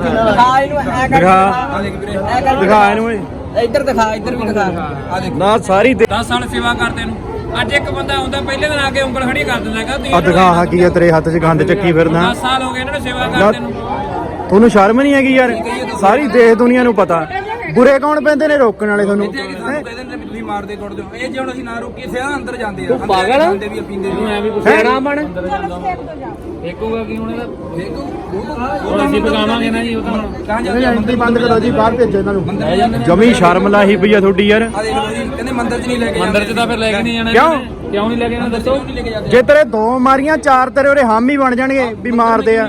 ਦਿਖਾ ਇਹਨੂੰ ਐ ਕਰ ਦਿਖਾ। ਐ ਕਰ ਦਿਖਾ ਇਹਨੂੰ ਓਏ ਇੱਧਰ ਦਿਖਾ ਇੱਧਰ ਵੀ ਦਿਖਾ। ਆ ਦੇਖ। ਨਾ ਸਾਰੀ ਦੇ 10 ਸਾਲ ਸੇਵਾ ਕਰਦੇ ਨੂੰ। ਅੱਜ ਇੱਕ ਬੰਦਾ ਆਉਂਦਾ ਪਹਿਲੇ ਦਿਨ ਆ ਕੇ ਉਂਗਲ ਖੜੀ ਕਰ ਦਿੰਦਾ ਹੈਗਾ ਤੁਸੀਂ ਆ ਦਿਖਾ ਆ ਕੀ ਆ ਤੇਰੇ ਹੱਥ 'ਚ ਗੰਦ ਚੱਕੀ ਫਿਰਦਾ। 10 ਸਾਲ ਹੋ ਗਏ ਇਹਨਾਂ ਨੂੰ ਸੇਵਾ ਨਾ ਕਰਦੇ ਨੂੰ। ਤੁਹਾਨੂੰ ਸ਼ਰਮ ਨਹੀਂ ਹੈਗੀ ਯਾਰ? ਸਾਰੀ ਦੇਸ਼ ਦੁਨੀਆ ਨੂੰ ਪਤਾ। ਬੁਰੇ ਕੌਣ ਪੈਂਦੇ ਨੇ ਰੋਕਣ ਵਾਲੇ ਤੁਹਾਨੂੰ? ਜਮੀ ਸ਼ਰਮ ਲਾਹੀ ਪਈ ਆ ਤੁਹਾਡੀ ਯਾਰ। ਕਹਿੰਦੇ ਮੰਦਿਰ 'ਚ ਨਹੀਂ ਲੈ ਕੇ ਮੰਦਿਰ 'ਚ ਤਾਂ ਫਿਰ ਲੈ ਕੇ ਨਹੀਂ ਜਾਣਾ ਕਿਉਂ? ਕਿਉਂ ਨਹੀਂ ਲੈ ਕੇ ਜਾਣਾ ਦੱਸੋ? ਜੇ ਤੇਰੇ ਦੋ ਮਾਰੀਆਂ ਚਾਰ ਤੇਰੇ ਉਰੇ ਹਾਮੀ ਬਣ ਜਾਣਗੇ ਵੀ ਮਾਰਦੇ ਆ।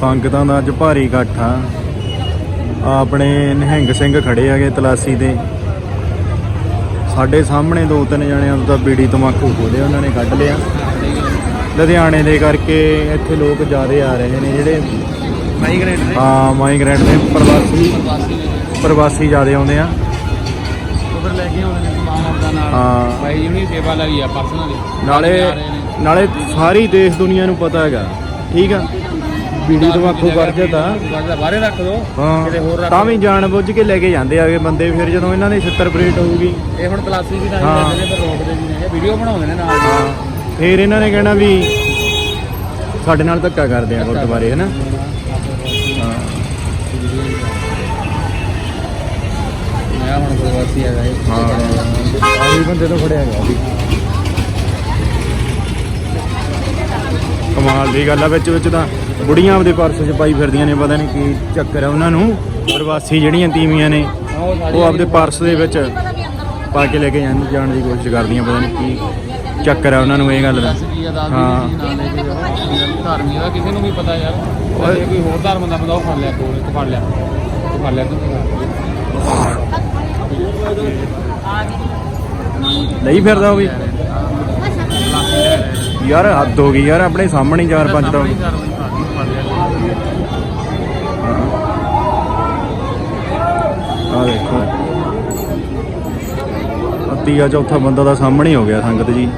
ਸੰਗਤਾਂ ਦਾ ਅੱਜ ਭਾਰੀ ਇਕੱਠ ਆ। ਆਪਣੇ ਨਿਹੰਗ ਸਿੰਘ ਖੜੇ ਆਗੇ ਤਲਾਸੀ ਤੇ ਸਾਡੇ ਸਾਹਮਣੇ ਦੋ ਤਿੰਨ ਜਣਿਆਂ ਤਾਂ ਬੀੜੀ ਤਮਾਕੂ ਖੋਲੇ ਉਹਨਾਂ ਨੇ ਕੱਢ ਲਿਆ। ਲੁਧਿਆਣੇ ਦੇ ਕਰਕੇ ਇੱਥੇ ਲੋਕ ਜ਼ਿਆਦੇ ਆ ਰਹੇ ਨੇ ਜਿਹੜੇ ਮਾਈਗ੍ਰੇਟ ਨੇ। ਹਾਂ ਮਾਈਗ੍ਰੈਂਟ ਦੇ ਪ੍ਰਵਾਸੀ ਪ੍ਰਵਾਸੀ ਨੇ ਜ਼ਿਆਦੇ ਆਉਂਦੇ ਆ। ਉਧਰ ਲੈ ਕੇ ਆਉਂਦੇ ਨੇ ਸਮਾਨ ਦਾ ਨਾਲ। ਹਾਂ। ਭਾਈ ਜੀ ਹੁਣੀ ਸੇਵਾ ਲਈ ਆ ਪਰਸਨਲੀ। ਨਾਲੇ ਨਾਲੇ ਸਾਰੀ ਦੇਸ਼ ਦੁਨੀਆ ਨੂੰ ਪਤਾ ਹੈਗਾ। ਠੀਕ ਆ? ਬੀੜੀ ਤਮਾਕੂ ਵਰਜਤ ਆ ਬਾਹਰੇ ਰੱਖ ਦੋ ਕਿਤੇ ਹੋਰ ਹਾਂ ਰੱਖ ਤਾਂ ਵੀ ਜਾਣ ਬੁੱਝ ਕੇ ਲੈ ਕੇ ਜਾਂਦੇ ਆਗੇ ਬੰਦੇ ਫਿਰ ਜਦੋਂ ਇਹਨਾਂ ਦੀ ਛਿੱਤਰ ਪਰੇਡ ਹੋਊਗੀ। ਇਹ ਹੁਣ ਤਲਾਸੀ ਵੀ ਤਾਂ ਹਾਂ। ਕਰਦੇ ਨੇ ਪਰ ਰੋਕਦੇ ਵੀ ਨੇ ਵੀਡੀਓ ਬਣਾਉਂਦੇ ਨੇ ਨਾਲ ਹਾਂ। ਫਿਰ ਇਹਨਾਂ ਨੇ ਕਹਿਣਾ ਵੀ ਸਾਡੇ ਨਾਲ ਧੱਕਾ ਕਰਦੇ ਆ ਗੁਰਦੁਆਰੇ ਹਨਾ? ਹਾਂ। ਮੈਂ ਹੁਣ ਪ੍ਰਵਾਸੀ ਹੈਗਾ ਇਹ ਹਾਂ। ਆਹੀ ਬੰਦੇ ਤੋਂ ਫੜਿਆ ਗਿਆ ਵੀ ਕਮਾਲ ਦੀ ਗੱਲ ਆ ਵਿੱਚ ਵਿੱਚ ਤਾਂ ਬੁੜੀਆਂ ਆਪਦੇ ਪਰਸ 'ਚ ਪਾਈ ਫਿਰਦੀਆਂ ਨੇ ਪਤਾ ਨਹੀਂ ਕੀ ਚੱਕਰ ਆ ਉਹਨਾਂ ਨੂੰ। ਪ੍ਰਵਾਸੀ ਜਿਹੜੀਆਂ ਤੀਵੀਆਂ ਨੇ ਉਹ ਆਪਦੇ ਪਰਸ ਦੇ ਵਿੱਚ ਪਾ ਕੇ ਲੈ ਕੇ ਜਾਣ ਜਾਣ ਦੀ ਕੋਸ਼ਿਸ਼ ਕਰਦੀਆਂ ਪਤਾ ਨਹੀਂ ਕੀ ਚੱਕਰ ਆ ਉਹਨਾਂ ਨੂੰ ਇਹ ਗੱਲ ਦਾ। ਹਾਂ। ਧਰਮੀ ਦਾ ਕਿਸੇ ਨੂੰ ਵੀ ਪਤਾ ਯਾਰ। ਜੇ ਕੋਈ ਹੋਰ ਧਰਮ ਦਾ ਬੰਦਾ ਉਹ ਫੜ ਲਿਆ ਕੋਲ ਇੱਕ ਫੜ ਲਿਆ। ਤੂੰ ਫੜ ਲਿਆ ਤੂੰ ਨਹੀਂ ਫਿਰਦਾ ਉਹ ਵੀ। ਯਾਰ ਹੱਦ ਹੋ ਗਈ ਯਾਰ ਆਪਣੇ ਸਾਹਮਣੇ ਚਾਰ ਪੰਜ ਤਾਂ ਆ। ਦੇਖੋ। ਤੀਆ ਚੌਥਾ ਬੰਦਾ ਦਾ ਸਾਹਮਣੇ ਹੋ ਗਿਆ ਸੰਗਤ ਜੀ।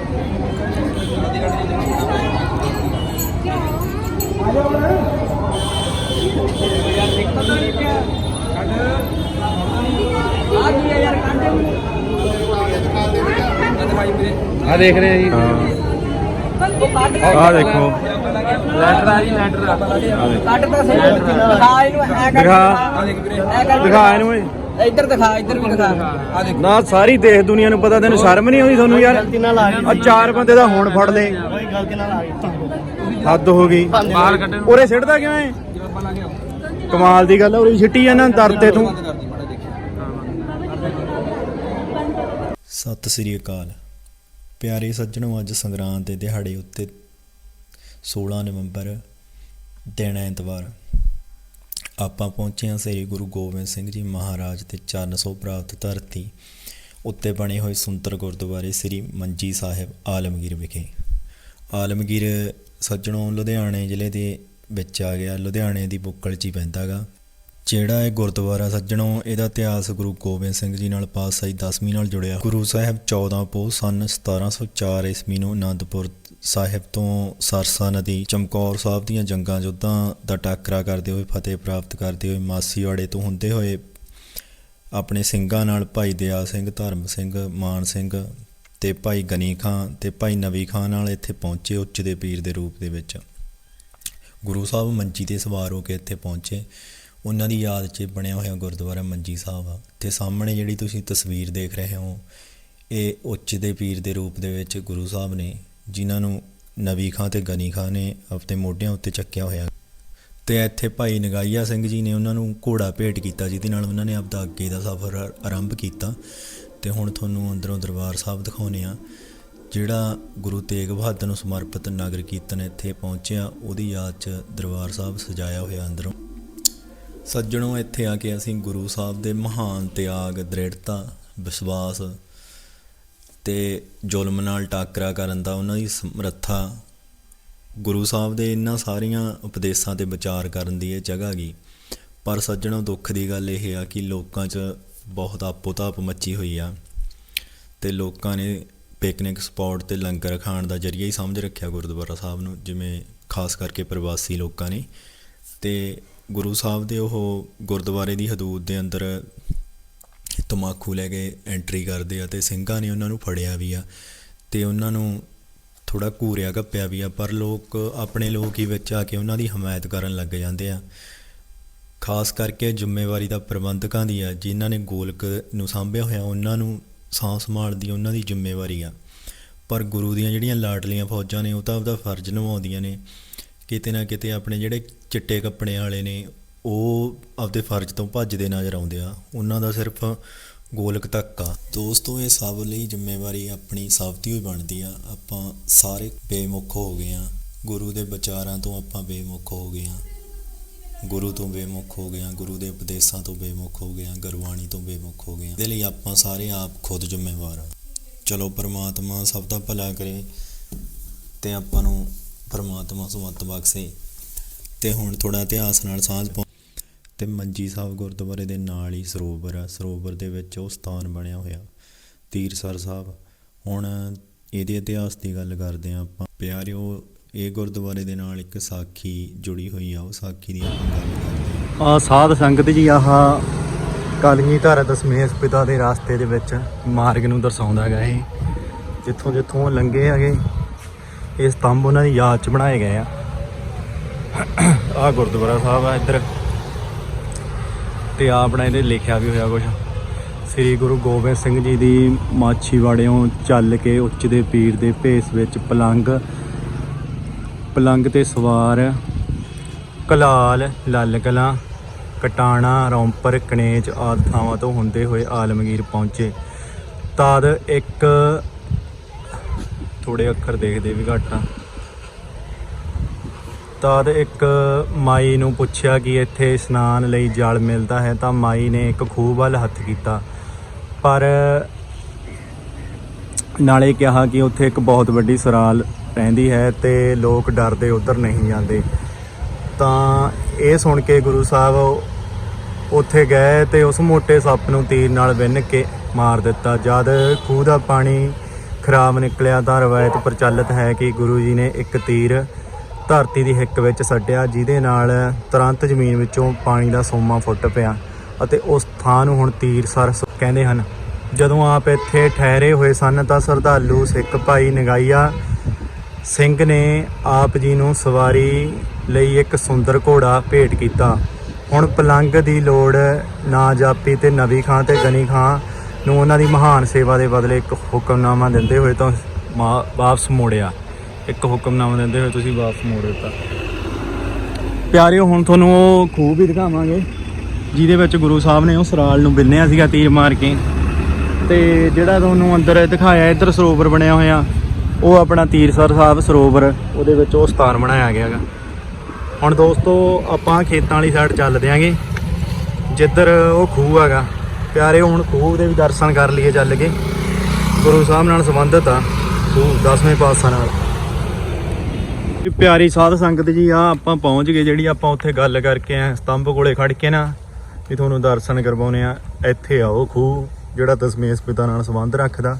ਆ ਦੇਖ ਰਹੇ ਜੀ ਆ ਦੇਖ ਦੁਨੀਆ ਨੂੰ ਪਤਾ ਤੈਨੂੰ ਸ਼ਰਮ ਨਹੀਂ ਆਉਂਦੀ ਤੁਹਾਨੂੰ ਯਾਰ? ਆ ਚਾਰ ਬੰਦੇ ਦਾ ਹੁਣ ਫੜ ਲੇ ਹੱਦ ਹੋ ਗਈ। ਬਾਹਰ ਉਰੇ ਸਿੱਟਦਾ ਕਿਵੇਂ? ਕਮਾਲ ਦੀ ਗੱਲ ਆ ਉਰੇ ਸਿੱਟੀ ਜਾਂਦਾ ਦਰਤੇ ਤੂੰ ਸਤਿ ਸ੍ਰੀ ਅਕਾਲ। ਪਿਆਰੇ ਸੱਜਣੋ, ਅੱਜ ਸੰਗਰਾਂਦ ਦੇ ਦਿਹਾੜੇ ਉੱਤੇ 16 ਨਵੰਬਰ ਦਿਨ ਐਤਵਾਰ ਆਪਾਂ ਪਹੁੰਚੇ ਹਾਂ ਸ੍ਰੀ ਗੁਰੂ ਗੋਬਿੰਦ ਸਿੰਘ ਜੀ ਮਹਾਰਾਜ ਤੇ ਚਰਨ ਸੋ ਪ੍ਰਾਪਤ ਧਰਤੀ ਉੱਤੇ ਬਣੇ ਹੋਏ ਸੁੰਦਰ ਗੁਰਦੁਆਰੇ ਸ੍ਰੀ ਮੰਜੀ ਸਾਹਿਬ ਆਲਮਗੀਰ ਵਿਖੇ। ਆਲਮਗੀਰ ਸੱਜਣੋਂ, ਲੁਧਿਆਣੇ ਜ਼ਿਲ੍ਹੇ ਦੇ ਵਿੱਚ ਆ ਗਿਆ। ਲੁਧਿਆਣੇ ਦੀ ਬੁੱਕਲ 'ਚ ਹੀ ਪੈਂਦਾ ਗਾ। ਜਿਹੜਾ ਇਹ ਗੁਰਦੁਆਰਾ ਸੱਜਣੋ ਇਹਦਾ ਇਤਿਹਾਸ ਗੁਰੂ ਗੋਬਿੰਦ ਸਿੰਘ ਜੀ ਨਾਲ ਪਾਤਸ਼ਾਹੀ 10ਵੀਂ ਨਾਲ ਜੁੜਿਆ। ਗੁਰੂ ਸਾਹਿਬ 14 ਪੋਹ ਸਨ 1704 ਈਸਵੀ ਨੂੰ ਆਨੰਦਪੁਰ ਸਾਹਿਬ ਤੋਂ ਸਰਸਾ ਨਦੀ, ਚਮਕੌਰ ਸਾਹਿਬ ਦੀਆਂ ਜੰਗਾਂ ਯੁੱਧਾਂ ਦਾ ਟਾਕਰਾ ਕਰਦੇ ਹੋਏ ਫਤਿਹ ਪ੍ਰਾਪਤ ਕਰਦੇ ਹੋਏ ਮਾਸੀਵਾੜੇ ਤੋਂ ਹੁੰਦੇ ਹੋਏ ਆਪਣੇ ਸਿੰਘਾਂ ਨਾਲ ਭਾਈ ਦਿਆ ਸਿੰਘ, ਧਰਮ ਸਿੰਘ, ਮਾਨ ਸਿੰਘ ਤੇ ਭਾਈ ਗਨੀ ਖਾਂ ਤੇ ਭਾਈ ਨਵੀ ਖਾਂ ਨਾਲ ਇੱਥੇ ਪਹੁੰਚੇ ਉੱਚ ਦੇ ਪੀਰ ਦੇ ਰੂਪ ਦੇ ਵਿੱਚ। ਗੁਰੂ ਸਾਹਿਬ ਮੰਜੀ ਤੇ ਸਵਾਰ ਹੋ ਕੇ ਇੱਥੇ ਪਹੁੰਚੇ। ਉਹਨਾਂ ਦੀ ਯਾਦ 'ਚ ਬਣਿਆ ਹੋਇਆ ਗੁਰਦੁਆਰਾ ਮੰਜੀ ਸਾਹਿਬ ਆ। ਤੇ ਸਾਹਮਣੇ ਜਿਹੜੀ ਤੁਸੀਂ ਤਸਵੀਰ ਦੇਖ ਰਹੇ ਹੋ, ਇਹ ਉੱਚ ਦੇ ਪੀਰ ਦੇ ਰੂਪ ਦੇ ਵਿੱਚ ਗੁਰੂ ਸਾਹਿਬ ਨੇ, ਜਿਨ੍ਹਾਂ ਨੂੰ ਨਵੀ ਖਾਂ ਤੇ ਗਨੀ ਖਾਂ ਨੇ ਆਪਣੇ ਮੋਢਿਆਂ ਉੱਤੇ ਚੱਕਿਆ ਹੋਇਆ। ਤੇ ਇੱਥੇ ਭਾਈ ਨਗਾਈਆ ਸਿੰਘ ਜੀ ਨੇ ਉਹਨਾਂ ਨੂੰ ਘੋੜਾ ਭੇਟ ਕੀਤਾ, ਜਿਹਦੇ ਨਾਲ ਉਹਨਾਂ ਨੇ ਆਪਦਾ ਅੱਗੇ ਦਾ ਸਫ਼ਰ ਆਰੰਭ ਕੀਤਾ। ਤੇ ਹੁਣ ਤੁਹਾਨੂੰ ਅੰਦਰੋਂ ਦਰਬਾਰ ਸਾਹਿਬ ਦਿਖਾਉਨੇ ਆ ਜਿਹੜਾ ਗੁਰੂ ਤੇਗ ਬਹਾਦਰ ਨੂੰ ਸਮਰਪਿਤ ਨਗਰ ਕੀਰਤਨ ਇੱਥੇ ਪਹੁੰਚਿਆ, ਉਹਦੀ ਯਾਦ 'ਚ ਦਰਬਾਰ ਸਾਹਿਬ ਸਜਾਇਆ ਹੋਇਆ ਅੰਦਰੋਂ। ਸੱਜਣੋਂ ਇੱਥੇ ਆ ਕੇ ਅਸੀਂ ਗੁਰੂ ਸਾਹਿਬ ਦੇ ਮਹਾਨ ਤਿਆਗ, ਦ੍ਰਿੜਤਾ, ਵਿਸ਼ਵਾਸ ਤੇ ਜ਼ੁਲਮ ਨਾਲ ਟਾਕਰਾ ਕਰਨ ਦਾ ਉਹਨਾਂ ਦੀ ਸਮਰੱਥਾ, ਗੁਰੂ ਸਾਹਿਬ ਦੇ ਇਹਨਾਂ ਸਾਰੀਆਂ ਉਪਦੇਸ਼ਾਂ ਤੇ ਵਿਚਾਰ ਕਰਨ ਦੀ ਇਹ ਜਗ੍ਹਾ ਗਈ। ਪਰ ਸੱਜਣੋਂ ਦੁੱਖ ਦੀ ਗੱਲ ਇਹ ਆ ਕਿ ਲੋਕਾਂ 'ਚ ਬਹੁਤ ਆਪੋ ਤਾਪ ਮੱਚੀ ਹੋਈ ਆ ਤੇ ਲੋਕਾਂ ਨੇ ਪਿਕਨਿਕ ਸਪੌਟ ਤੇ ਲੰਗਰ ਖਾਣ ਦਾ ਜਰੀਆ ਹੀ ਸਮਝ ਰੱਖਿਆ ਗੁਰਦੁਆਰਾ ਸਾਹਿਬ ਨੂੰ, ਜਿਵੇਂ ਖਾਸ ਕਰਕੇ ਪ੍ਰਵਾਸੀ ਲੋਕਾਂ ਨੇ ਤੇ ਗੁਰੂ ਸਾਹਿਬ ਦੇ ਉਹ ਗੁਰਦੁਆਰੇ ਦੀ ਹਦੂਦ ਦੇ ਅੰਦਰ ਤਮਾਕੂ ਲੈ ਕੇ ਐਂਟਰੀ ਕਰਦੇ ਆ ਤੇ ਸਿੰਘਾਂ ਨੇ ਉਹਨਾਂ ਨੂੰ ਫੜਿਆ ਵੀ ਆ ਤੇ ਉਹਨਾਂ ਨੂੰ ਥੋੜਾ ਘੂਰਿਆ ਘੱਪਿਆ ਵੀ ਆ, ਪਰ ਲੋਕ, ਆਪਣੇ ਲੋਕ ਹੀ ਵਿੱਚ ਆ ਕੇ ਉਹਨਾਂ ਦੀ ਹਮਾਇਤ ਕਰਨ ਲੱਗ ਜਾਂਦੇ ਆ। ਖਾਸ ਕਰਕੇ ਜ਼ਿੰਮੇਵਾਰੀ ਦਾ ਪ੍ਰਬੰਧਕਾਂ ਦੀ ਆ, ਜਿਨ੍ਹਾਂ ਨੇ ਗੋਲਕ ਨੂੰ ਸਾਂਭਿਆ ਹੋਇਆ, ਉਹਨਾਂ ਨੂੰ ਸਾਂਭ ਸੰਭਾਲ ਦੀ ਉਹਨਾਂ ਦੀ ਜ਼ਿੰਮੇਵਾਰੀ ਆ। ਪਰ ਗੁਰੂ ਦੀਆਂ ਜਿਹੜੀਆਂ ਲਾਡਲੀਆਂ ਫੌਜਾਂ ਨੇ, ਉਹ ਤਾਂ ਆਪਦਾ ਫਰਜ਼ ਨਿਭਾਉਂਦੀਆਂ ਨੇ। ਕਿਤੇ ਨਾ ਕਿਤੇ ਆਪਣੇ ਜਿਹੜੇ ਚਿੱਟੇ ਕੱਪੜੇ ਵਾਲੇ ਨੇ, ਉਹ ਆਪਦੇ ਫਰਜ਼ ਤੋਂ ਭੱਜਦੇ ਨਜ਼ਰ ਆਉਂਦੇ ਆ। ਉਹਨਾਂ ਦਾ ਸਿਰਫ ਗੋਲਕ ਤੱਕ ਆ ਦੋਸਤੋ, ਇਹ ਸਭ ਲਈ ਜ਼ਿੰਮੇਵਾਰੀ ਆਪਣੀ ਸਭ ਦੀ ਹੀ ਬਣਦੀ ਆ। ਆਪਾਂ ਸਾਰੇ ਬੇਮੁਖ ਹੋ ਗਏ ਆ। ਗੁਰੂ ਦੇ ਵਿਚਾਰਾਂ ਤੋਂ ਆਪਾਂ ਬੇਮੁਖ ਹੋ ਗਏ ਆ। ਗੁਰੂ ਤੋਂ ਬੇਮੁਖ ਹੋ ਗਏ ਆ, ਗੁਰੂ ਦੇ ਉਪਦੇਸ਼ਾਂ ਤੋਂ ਬੇਮੁਖ ਹੋ ਗਏ ਆ, ਗੁਰਬਾਣੀ ਤੋਂ ਬੇਮੁਖ ਹੋ ਗਏ ਆ। ਇਹਦੇ ਲਈ ਆਪਾਂ ਸਾਰੇ ਆਪ ਖੁਦ ਜ਼ਿੰਮੇਵਾਰ ਆ। ਚਲੋ, ਪ੍ਰਮਾਤਮਾ ਸਭ ਦਾ ਭਲਾ ਕਰੇ ਤੇ ਆਪਾਂ ਨੂੰ ਪ੍ਰਮਾਤਮਾ ਸੁਮਤ ਬਖਸ਼ੇ। ਤੇ ਹੁਣ ਥੋੜਾ ਇਤਿਹਾਸ ਨਾਲ ਸਾਂਝ ਪਾਉ ਤੇ ਮੰਜੀ ਸਾਹਿਬ ਗੁਰਦੁਆਰੇ ਦੇ ਨਾਲ ਹੀ ਸਰੋਵਰ ਆ। ਸਰੋਵਰ ਦੇ ਵਿੱਚ ਉਹ ਸਥਾਨ ਬਣਿਆ ਹੋਇਆ, ਤੀਰਸਰ ਸਾਹਿਬ। ਹੁਣ ਇਹਦੇ ਇਤਿਹਾਸ ਦੀ ਗੱਲ ਕਰਦੇ ਆ ਆਪਾਂ। ਪਿਆਰਿਓ, ਇਹ ਗੁਰਦੁਆਰੇ ਦੇ ਨਾਲ ਇੱਕ ਸਾਖੀ ਜੁੜੀ ਹੋਈ ਆ। ਉਹ ਸਾਖੀ ਦੀ ਆਪਾਂ ਗੱਲ ਕਰਦੇ ਆ ਸਾਧ ਸੰਗਤ ਜੀ, ਆਹ ਕਲਗੀ ਧਾਰਾ ਦਸਮੇਸ਼ ਪਿਤਾ ਦੇ ਰਾਸਤੇ ਦੇ ਵਿੱਚ ਮਾਰਗ ਨੂੰ ਦਰਸਾਉਂਦਾ ਹੈਗਾ ਇਹ। ਜਿੱਥੋਂ ਜਿੱਥੋਂ ਉਹ ਲੰਘੇ ਹੈਗੇ, ਇਹ ਸਤੰਭ ਉਹਨਾਂ ਦੀ ਯਾਦ ਚ ਬਣਾਏ ਗਏ ਆ। ਆ ਗੁਰਦੁਆਰਾ ਸਾਹਿਬ ਆ ਇੱਧਰ। ਤੇ ਆ ਆਪਣਾ ਇਹਦੇ ਲਿਖਿਆ ਵੀ ਹੋਇਆ ਕੁਝ ਸ੍ਰੀ ਗੁਰੂ ਗੋਬਿੰਦ ਸਿੰਘ ਜੀ ਦੀ ਮਾਛੀਵਾੜਿਓਂ ਚੱਲ ਕੇ ਉੱਚ ਦੇ ਪੀਰ ਦੇ ਭੇਸ ਵਿੱਚ ਪਲੰਗ ਪਲੰਗ ਤੇ ਸਵਾਰ ਕਲਾਲ, ਲੱਲ ਕਲਾਂ, ਕਟਾਣਾ, ਰੌਂਪਰ, ਕਨੇਜ ਆਦਿ ਥਾਵਾਂ ਤੋਂ ਹੁੰਦੇ ਹੋਏ ਆਲਮਗੀਰ ਪਹੁੰਚੇ। ਤਦ ਇੱਕ ਥੋੜੇ ਅੱਖਰ ਦੇਖਦੇ ਵੀ ਘੱਟ ਆ। ਤਦ ਇੱਕ ਮਾਈ ਨੂੰ ਪੁੱਛਿਆ ਕਿ ਇੱਥੇ ਇਸ਼ਨਾਨ ਲਈ ਜਲ ਮਿਲਦਾ ਹੈ ਤਾਂ ਮਾਈ ਨੇ ਇੱਕ ਖੂਹ ਵੱਲ ਹੱਥ ਕੀਤਾ। ਪਰ ਨਾਲੇ ਕਿਹਾ ਕਿ ਉੱਥੇ ਇੱਕ ਬਹੁਤ ਵੱਡੀ ਸਰਾਲ ਰਹਿੰਦੀ ਹੈ ਤੇ ਲੋਕ ਡਰਦੇ ਉਧਰ ਨਹੀਂ ਜਾਂਦੇ। ਤਾਂ ਇਹ ਸੁਣ ਕੇ ਗੁਰੂ ਸਾਹਿਬ ਉੱਥੇ ਗਏ ਤੇ ਉਸ ਮੋਟੇ ਸੱਪ ਨੂੰ ਤੀਰ ਨਾਲ ਵਿੰਨ ਕੇ ਮਾਰ ਦਿੱਤਾ। ਜਦ ਖੂਹ ਦਾ ਪਾਣੀ ਖਰਾਬ ਨਿਕਲਿਆ ਤਾਂ ਰਵਾਇਤ ਪ੍ਰਚਲਿਤ ਹੈ ਕਿ ਗੁਰੂ ਜੀ ਨੇ ਇੱਕ ਤੀਰ ਧਰਤੀ ਦੀ ਹਿੱਕ ਵਿੱਚ ਸੱਟਿਆ, ਜਿਹਦੇ ਨਾਲ ਤੁਰੰਤ ਜ਼ਮੀਨ ਵਿੱਚੋਂ ਪਾਣੀ ਦਾ ਸੋਮਾ ਫੁੱਟ ਪਿਆ ਅਤੇ ਉਸ ਥਾਂ ਨੂੰ ਹੁਣ ਤੀਰ ਸਰ ਕਹਿੰਦੇ ਹਨ। ਜਦੋਂ ਆਪ ਇੱਥੇ ਠਹਿਰੇ ਹੋਏ ਸਨ ਤਾਂ ਸ਼ਰਧਾਲੂ ਸਿੱਖ ਭਾਈ ਨਗਾਈਆ ਸਿੰਘ ਨੇ ਆਪ ਜੀ ਨੂੰ ਸਵਾਰੀ ਲਈ ਇੱਕ ਸੁੰਦਰ ਘੋੜਾ ਭੇਟ ਕੀਤਾ। ਹੁਣ ਪਲੰਗ ਦੀ ਲੋੜ ਨਾ ਜਾਪੀ ਤੇ ਨਵੀ ਖਾਂ ਤੇ ਗਨੀ ਖਾਂ ਨੂੰ ਉਹਨਾਂ ਦੀ ਮਹਾਨ ਸੇਵਾ ਦੇ ਬਦਲੇ ਇੱਕ ਹੁਕਮਨਾਮਾ ਦਿੰਦੇ ਹੋਏ ਤਾਂ ਮਾ- ਵਾਪਸ ਮੋੜਿਆ। ਇੱਕ ਹੁਕਮਨਾਮਾ ਦਿੰਦੇ ਹੋਏ ਤੁਸੀਂ ਵਾਪਸ ਮੋੜ ਦਿੱਤਾ। ਪਿਆਰਿਓ, ਹੁਣ ਤੁਹਾਨੂੰ ਉਹ ਖੂਹ ਵੀ ਦਿਖਾਵਾਂਗੇ, ਜਿਹਦੇ ਵਿੱਚ ਗੁਰੂ ਸਾਹਿਬ ਨੇ ਉਹ ਸਰਾਲ ਨੂੰ ਬਿੰਨਿਆ ਸੀਗਾ ਤੀਰ ਮਾਰ ਕੇ। ਤੇ ਜਿਹੜਾ ਤੁਹਾਨੂੰ ਅੰਦਰ ਦਿਖਾਇਆ, ਇੱਧਰ ਸਰੋਵਰ ਬਣਿਆ ਹੋਇਆ, ਉਹ ਆਪਣਾ ਤੀਰਸਰ ਸਾਹਿਬ ਸਰੋਵਰ, ਉਹਦੇ ਵਿੱਚ ਉਹ ਸਥਾਨ ਬਣਾਇਆ ਗਿਆ ਹੈਗਾ। ਹੁਣ ਦੋਸਤੋ, ਆਪਾਂ ਖੇਤਾਂ ਵਾਲੀ ਸਾਈਡ ਚੱਲ ਦਿਆਂਗੇ, ਜਿੱਧਰ ਉਹ ਖੂਹ ਹੈਗਾ। ਪਿਆਰੇ ਹੁਣ ਖੂਹ ਦੇ ਵੀ ਦਰਸ਼ਨ ਕਰ ਲਈਏ ਚੱਲ ਕੇ। ਗੁਰੂ ਸਾਹਿਬ ਨਾਲ ਸੰਬੰਧਿਤ ਆ, ਖੂਹ 10ਵੇਂ ਪਾਤਸ਼ਾਹ ਨਾਲ। ਜੀ, ਪਿਆਰੀ ਸਾਧ ਸੰਗਤ ਜੀ ਆ ਆਪਾਂ ਪਹੁੰਚ ਗਏ ਜਿਹੜੀ ਆਪਾਂ ਉੱਥੇ ਗੱਲ ਕਰਕੇ ਆ ਸਤੰਭ ਕੋਲੇ ਖੜ ਕੇ ਨਾ, ਵੀ ਤੁਹਾਨੂੰ ਦਰਸ਼ਨ ਕਰਵਾਉਨੇ ਆ। ਇੱਥੇ ਆਓ ਖੂਹ, ਜਿਹੜਾ ਦਸਮੇਸ਼ ਪਿਤਾ ਨਾਲ ਸੰਬੰਧ ਰੱਖਦਾ,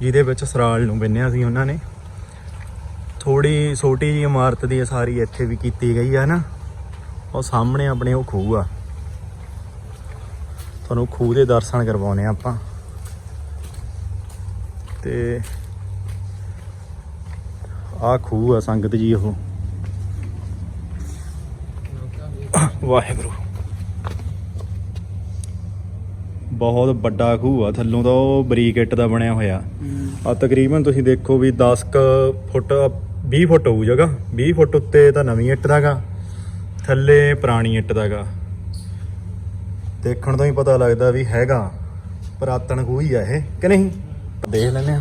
ਜਿਹਦੇ ਵਿੱਚ ਸਰਾਲ ਨੂੰ ਬਿੰਨਿਆ ਸੀ ਉਹਨਾਂ ਨੇ। ਥੋੜੀ ਛੋਟੀ ਜਿਹੀ ਇਮਾਰਤ ਦੀ ਸਾਰੀ ਇੱਥੇ ਵੀ ਕੀਤੀ ਗਈ ਆ ਨਾ, ਉਹ ਸਾਹਮਣੇ ਆਪਣੇ ਉਹ ਖੂਹ ਆ। ਤੁਹਾਨੂੰ ਖੂਹ ਦੇ ਦਰਸ਼ਨ ਕਰਵਾਉਨੇ ਆ ਆਪਾਂ। ਤੇ ਆ ਖੂਹ ਆ ਸੰਗਤ ਜੀ ਉਹ। ਵਾਹਿਗੁਰੂ। ਬਹੁਤ ਵੱਡਾ ਖੂਹ ਆ ਥੱਲੋਂ ਤਾਂ ਉਹ ਬਰੀਕ ਇੱਟ ਦਾ ਬਣਿਆ ਹੋਇਆ। ਆ ਤਕਰੀਬਨ ਤੁਸੀਂ ਦੇਖੋ ਵੀ 10 ਕੁ ਫੁੱਟ 20 ਫੁੱਟ ਹੋਊ ਜਗ੍ਹਾ। 20 ਫੁੱਟ ਉੱਤੇ ਤਾਂ ਨਵੀਂ ਇੱਟ ਦਾਗਾ ਥੱਲੇ ਪੁਰਾਣੀ ਇੱਟ ਦਾਗਾ ਦੇਖਣ ਤੋਂ ਹੀ ਪਤਾ ਲੱਗਦਾ ਵੀ ਹੈਗਾ ਪੁਰਾਤਨ ਖੂਹ ਹੀ ਆ ਇਹ ਕਿ ਨਹੀਂ? ਦੇਖ ਲੈਂਦੇ ਆ।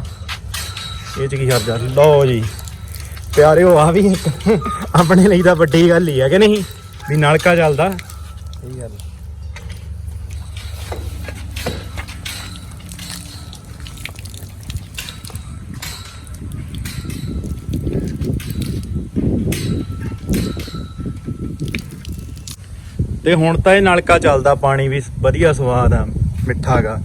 ਇਹ ਚ ਕੀ ਹਰਜਾ ਲਓ ਜੀ। ਪਿਆਰਿਓ ਆ ਵੀ। ਇੱਕ ਆਪਣੇ ਲਈ ਤਾਂ ਵੱਡੀ ਗੱਲ ਹੀ ਹੈ ਕਿ ਨਹੀਂ? ਵੀ ਨਲਕਾ ਚੱਲਦਾ। ਸਹੀ ਗੱਲ ਤੇ ਹੁਣ ਤਾਂ ਇਹ ਨਲਕਾ ਚੱਲਦਾ ਪਾਣੀ ਵੀ ਵਧੀਆ ਸਵਾਦ ਆ ਮਿੱਠਾ ਗਾ।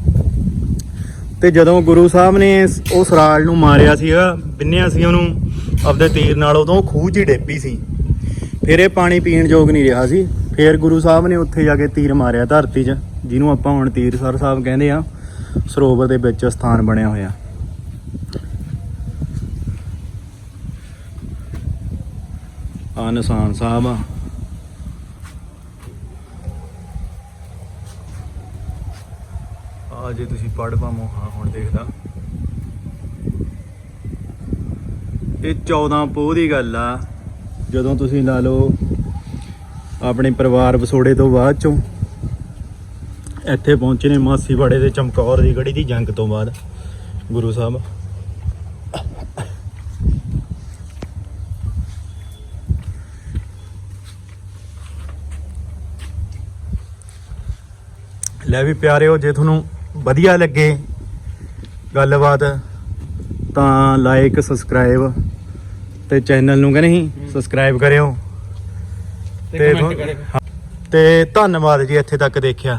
ਤੇ ਜਦੋਂ ਗੁਰੂ ਸਾਹਿਬ ਨੇ ਉਹ ਸਰਾਲ ਨੂੰ ਮਾਰਿਆ ਸੀਗਾ ਬਿੰਨਿਆ ਸੀ ਉਹਨੂੰ। ਆਪਦੇ ਤੀਰ ਨਾਲ ਉਦੋਂ ਖੂਹ 'ਚ ਹੀ ਡੇਪੀ ਸੀ। ਫਿਰ ਇਹ ਪਾਣੀ ਪੀਣ ਯੋਗ ਨਹੀਂ ਰਿਹਾ ਸੀ। ਫਿਰ ਗੁਰੂ ਸਾਹਿਬ ਨੇ ਉੱਥੇ ਜਾ ਕੇ ਤੀਰ ਮਾਰਿਆ ਧਰਤੀ 'ਚ, ਜਿਹਨੂੰ ਆਪਾਂ ਹੁਣ ਤੀਰਸਰ ਸਾਹਿਬ ਕਹਿੰਦੇ ਆ। ਸਰੋਵਰ ਦੇ ਵਿੱਚ ਸਥਾਨ ਬਣਿਆ ਹੋਇਆ। ਆ ਨਿਸ਼ਾਨ ਸਾਹਿਬ ਆ। ਆ ਜੇ ਤੁਸੀਂ ਪੜ ਪਾਵੋ ਹਾਂ ਹੁਣ ਦੇਖਦਾ। ਇਹ 14 ਪੋਹ ਦੀ ਗੱਲ ਆ। ਜਦੋਂ ਤੁਸੀਂ ਲਾ ਲਓ ਆਪਣੇ ਪਰਿਵਾਰ ਵਸੋੜੇ ਤੋਂ ਬਾਅਦ ਚੋਂ ਇੱਥੇ ਪਹੁੰਚੇ ਨੇ ਮਾਸੀਵਾੜੇ ਦੇ ਚਮਕੌਰ ਦੀ ਗੜੀ ਦੀ ਜੰਗ ਤੋਂ ਬਾਅਦ, ਗੁਰੂ ਸਾਹਿਬ। ਲੈ ਵੀ ਪਿਆਰਿਓ, ਜੇ ਤੁਹਾਨੂੰ ਵਧੀਆ ਲੱਗੇ ਗੱਲਬਾਤ, ਤਾਂ ਲਾਈਕ ਸਬਸਕ੍ਰਾਈਬ ਤੇ ਚੈਨਲ ਨੂੰ ਕਹਿੰਦੇ ਨਹੀਂ ਸਬਸਕ੍ਰਾਈਬ ਕਰਿਓ। ਤੇ ਧੰਨਵਾਦ ਜੀ ਇੱਥੇ ਤੱਕ ਦੇਖਿਆ।